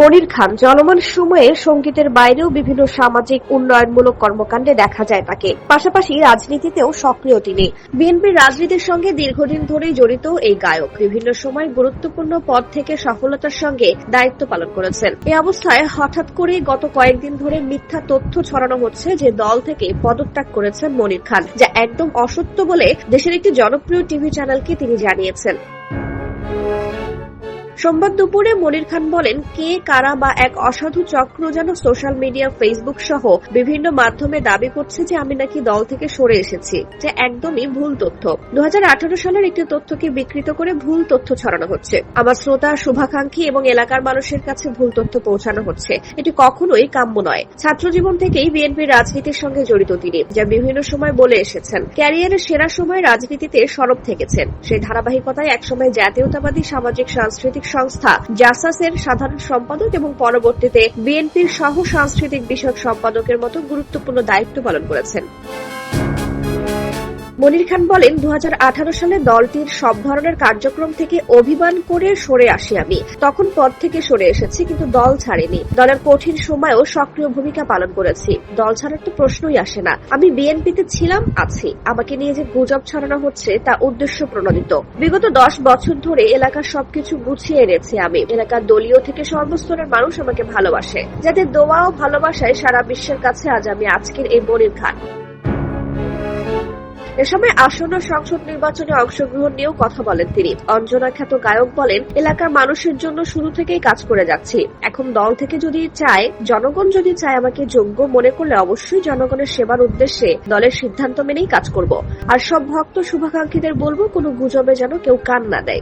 মনির খান চলমান সময়ে সঙ্গীতের বাইরেও বিভিন্ন সামাজিক উন্নয়নমূলক কর্মকাণ্ডে দেখা যায় তাকে। পাশাপাশি রাজনীতিতেও সক্রিয় তিনি। বিএনপির রাজনীতির সঙ্গে দীর্ঘদিন ধরেই জড়িত এই গায়ক বিভিন্ন সময় গুরুত্বপূর্ণ পদ থেকে সফলতার সঙ্গে দায়িত্ব পালন করেছেন। এই অবস্থায় হঠাৎ করে গত কয়েকদিন ধরে মিথ্যা তথ্য ছড়ানো হচ্ছে যে দল থেকে পদত্যাগ করেছেন মনির খান, যা একদম অসত্য বলে দেশের একটি জনপ্রিয় টিভি চ্যানেলকে তিনি জানিয়েছেন। সোমবার দুপুরে মনির খান বলেন, কে, কারা বা এক অসাধু চক্র যেন সোশ্যাল মিডিয়া, ফেসবুক সহ বিভিন্ন মাধ্যমে দাবি করছে যে আমি নাকি দল থেকে সরে এসেছি, যা একদমই ভুল তথ্য। দুহাজার আঠারো সালের একটি তথ্যকে বিকৃত করে ভুল তথ্য ছড়ানো হচ্ছে। আমার শ্রোতা শুভাকাঙ্ক্ষী এবং এলাকার মানুষের কাছে ভুল তথ্য পৌঁছানো হচ্ছে। এটি কখনোই কাম্য নয়। ছাত্র জীবন থেকেই বিএনপির রাজনীতির সঙ্গে জড়িত তিনি, যা বিভিন্ন সময় বলে এসেছেন, ক্যারিয়ারের সেরা সময় রাজনীতিতে সরব থেকেছেন। সেই ধারাবাহিকতায় একসময় জাতীয়তাবাদী, সামাজিক, সাংস্কৃতিক সংস্থা, জাসাসের সাধারণ সম্পাদক এবং পরবর্তীতে বিএনপির সহ সাংস্কৃতিক বিষয়ক সম্পাদকের মতো গুরুত্বপূর্ণ দায়িত্ব পালন করেছেন। মনির খান বলেন দু হাজার আঠারো সালে দলটির সব ধরনের কার্যক্রম থেকে অভিমান করে সরে আসি আমি। তখন পদ থেকে সরে এসেছি, কিন্তু দল ছাড়েনি। দলের কঠিন সময়েও সক্রিয় ভূমিকা পালন করেছি। দল ছাড়ার তো প্রশ্নই আসে না। আমি বিএনপিতে ছিলাম, আছি। আমাকে নিয়ে যে গুজব ছড়ানো হচ্ছে, তা উদ্দেশ্য প্রণোদিত। বিগত দশ বছর ধরে এলাকার সবকিছু গুছিয়ে এনেছি আমি। এলাকার দলীয় থেকে সর্বস্তরের মানুষ আমাকে ভালোবাসে। যাদের দোয়া ও ভালোবাসায় সারা বিশ্বের কাছে আজ আমি আজকের এই মনির খান। এ সময় আসন্ন সংসদ নির্বাচনে অংশগ্রহণ নিয়েও কথা বলেন তিনি। অঞ্জনা খ্যাত গায়ক বলেন, এলাকার মানুষের জন্য শুরু থেকেই কাজ করে যাচ্ছি। এখন দল থেকে যদি চায়, জনগণ যদি চায় আমাকে যোগ্য মনে করলে অবশ্যই জনগণের সেবার উদ্দেশ্যে দলের সিদ্ধান্ত মেনেই কাজ করব। আর সব ভক্ত শুভাকাঙ্ক্ষীদের বলব, কোনো গুজবে যেন কেউ কান না দেয়।